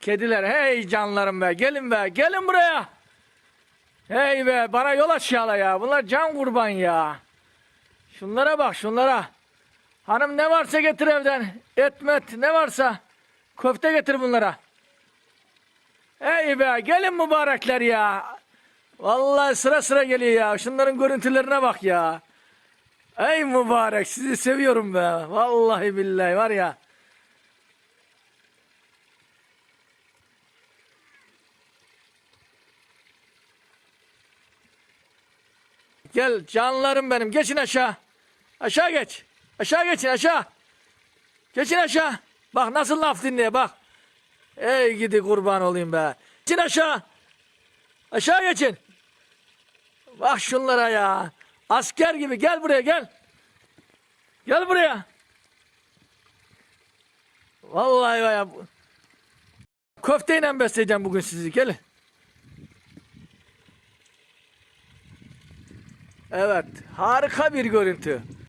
Kediler hey canlarım be gelin be gelin buraya. Hey be bana yol aç yala ya. Bunlar can kurban ya. Şunlara bak şunlara. Hanım ne varsa getir evden. Et met ne varsa. Köfte getir bunlara. Hey be gelin mübarekler ya. Vallahi sıra sıra geliyor ya. Şunların görüntülerine bak ya. Ey mübarek sizi seviyorum be. Vallahi billahi var ya. Gel canlarım benim. Geçin aşağı. Aşağı geç. Aşağı geçin aşağı. Geçin aşağı. Bak nasıl laf dinliyor bak. Ey gidi kurban olayım be. Geçin aşağı. Aşağı geçin. Bak şunlara ya. Asker gibi gel buraya gel. Gel buraya. Vallahi ya. Köfteyle besleyeceğim bugün sizi. Gelin. Evet. Harika bir görüntü.